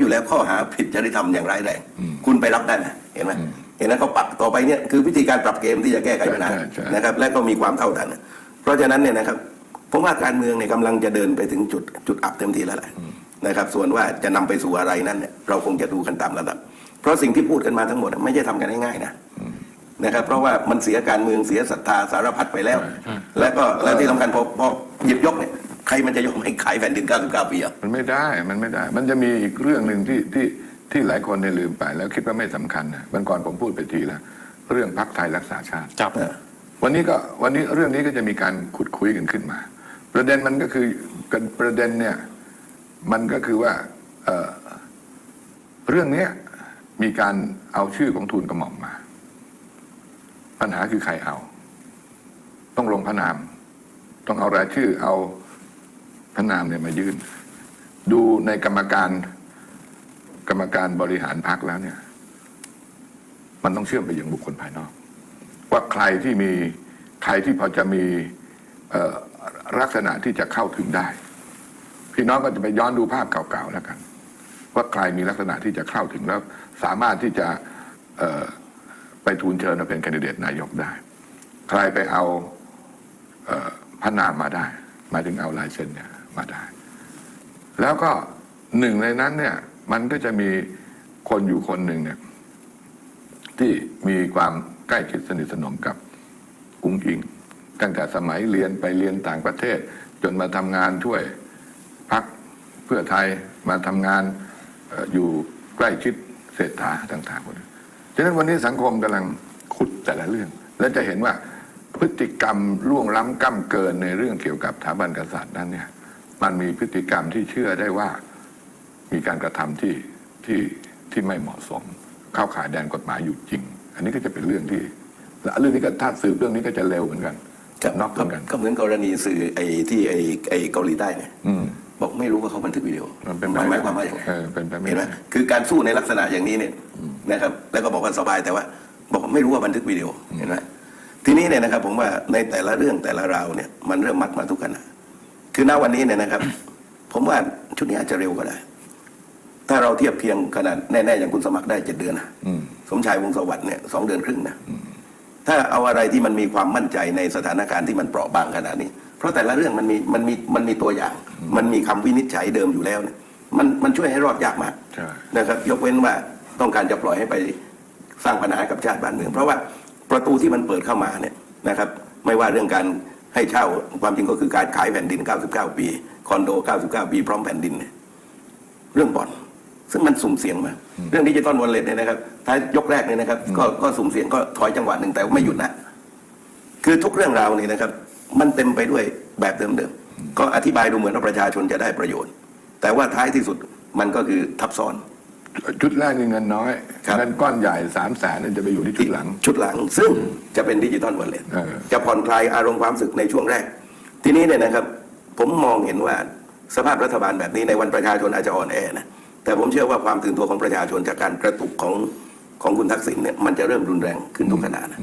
รู้อยู่แล้วข้อหาผิดจริยธรรมอย่างร้ายแรง คุณไปรับได้ไหมเห็นไหมเห็นไหมเขาปรับต่อไปเนี่ยคือวิธีการปรับเกมที่จะแก้ไขปัญหาใช่ใช่นะครับ และก็มีความเท่าทันเพราะฉะนั้นเนี่ยนะครับผมว่าการเมืองเนี่ยกำลังจะเดินไปถึงจุดจุดอับเต็มทีแล้วแหละนะครับ ส่วนว่าจะนำไปสู่อะไรนั้นเนี่ยเราคงจะดูกันตามระดับ เพราะสิ่งที่พูดกันมาทั้งหมดไม่ใช่ทำกันง่ายๆนะนะครับ เพราะว่ามันเสียการเมืองเสียศรัทธาสารพัดไปแล้ว และก็และที่สำคัญพอพอหยิบยกเนี่ย ใครมันจะยอมให้ขายแผ่นดิน 99 ปีอะมันไม่ได้มันไม่ได้ มันจะมีอีกเรื่องหนึ่งที่ที่ที่หลายคนเนี่ยลืมไป แล้วคิดว่าไม่สำคัญนะวันก่อนผมพูดไปทีแล้วเรื่องพักไทยรักษาชาติครับวันนี้ก็วันนี้เรื่องนี้ก็จะมีการขุดคุยกันขึ้นมา ประเด็นมันก็คือกันประเด็นเนี่ยมันก็คือว่าเอ่อเรื่องเนี้ยมีการเอาชื่อของทูลกระหม่อมมา ปัญหาคือใครเอา ต้องลงพระนาม ต้องเอารายชื่อเอา พระนามเนี่ยมายื่น ดูในกรรมการกรรมการบริหารพักแล้วเนี่ย มันต้องเชื่อมไปยังบุคคลภายนอก ว่าใครที่มีใครที่พอจะมีลักษณะที่จะเข้าถึงได้ พี่น้องก็จะไปย้อนดูภาพเก่าๆแล้วกัน ว่าใครมีลักษณะที่จะเข้าถึงแล้ว สามารถที่จะไปทูลเชิญมาเป็นแคนดิเดตนายกได้ ใครไปเอาเอพระนามมาได้หมายถึงเอาลายเซ็นเนี่ย มาได้ แล้วก็หนึ่งในนั้นเนี่ย มันก็จะมีคนอยู่คนหนึ่งเนี่ย ที่มีความใกล้ชิดสนิทสนมกับอุ้งอิง ตั้งแต่สมัยเรียนไปเรียนต่างประเทศ จนมาทำงานช่วยพักเพื่อไทยมาทำงานอยู่ใกล้ชิดเศรษฐาต่างๆหมดฉะนั้นวันนี้สังคมกำลังขุดแต่ละเรื่อง และจะเห็นว่าพฤติกรรมล่วงล้ำก้ำเกินในเรื่องเกี่ยวกับสถาบันกษัตริย์นั้นเนี่ย มันมีพฤติกรรมที่เชื่อได้ว่ามีการกระทำที่ที่ที่ไม่เหมาะสม เข้าข่ายแดนกฎหมายอยู่จริง อันนี้ก็จะเป็นเรื่องที่และเรื่องนี้ก็ถ้าสืบเรื่องนี้ก็จะเร็วเหมือนกันจะน็อกเหมือนกันก็เหมือนกรณีสื่อไอ้ที่ไอ้ไอ้เกาหลีใต้เนี่ยอืมบอกไม่รู้ว่าเขาบันทึกวิดีโอมันเป็นหมายหมายความว่าอย่างไรเออเป็นไปไม่เห็นไหมได้คือการสู้ในลักษณะอย่างนี้เนี่ยนะครับ แล้วก็บอกว่าสบายแต่ว่า บอกว่าไม่รู้ว่าบันทึกวิดีโอเห็นไหมทีนี้เนี่ยนะครับผมว่าในแต่ละเรื่องแต่ละราวเนี่ยมันเริ่มมัดมาทุกขณะ คือณวันนี้เนี่ยนะครับ ผมว่าชุดนี้อาจจะเร็วก็ได้ ถ้าเราเทียบเคียงขนาดแน่ๆอย่างคุณสมัครได้เจ็ดเดือนนะอืมสมชายวงศ์สวัสดิ์เนี่ยสองเดือนครึ่งนะถ้าเอาอะไรที่มันมีความมั่นใจในสถานการณ์ที่มันเปราะบางขนาดนี้ เพราะแต่ละเรื่องมันมีมันมีมันมีตัวอย่าง มันมีคำวินิจฉัยเดิมอยู่แล้วเนี่ยมันมันช่วยให้รอดยากมากใช่นะครับ ยกเว้นว่าต้องการจะปล่อยให้ไปสร้างปัญหากับชาติบ้านเมือง เพราะว่าประตูที่มันเปิดเข้ามาเนี่ยนะครับ ไม่ว่าเรื่องการ ให้เช่าความจริงก็คือการขายแผ่นดิน 99 ปี คอนโด 99 ปี พร้อมแผ่นดินเนี่ยเรื่องบ่อน ซึ่งมันสุ่มเสี่ยงมากเรื่องดิจิตอลวอลเล็ตเนี่ยนะครับท้ายยกแรกเนี่ยนะครับก็ก็สุ่มเสี่ยงก็ถอยจังหวะหนึ่งแต่ว่าไม่หยุดนะคือทุกเรื่องราวนี่นะครับ มันเต็มไปด้วยแบบเดิมๆก็อธิบายดูเหมือนว่าประชาชนจะได้ประโยชน์ แต่ว่าท้ายที่สุดมันก็คือทับซ้อน ชุดแรกนี่เงินน้อยครับ เงินก้อนใหญ่สามแสนจะไปอยู่ที่ชุดหลัง ชุดหลังซึ่งจะเป็นดิจิตอลวอลเล็ตเออ จะผ่อนคลายอารมณ์ความรู้สึกในช่วงแรก ทีนี้เนี่ยนะครับ ผมมองเห็นว่าสภาพรัฐบาลแบบนี้ในวันประชาชนอาจจะอ่อนแอนะแต่ผมเชื่อว่าความตื่นตัวของประชาชนจากการกระตุกของของคุณทักษิณเนี่ยมันจะเริ่มรุนแรงขึ้นทุกขณะนะ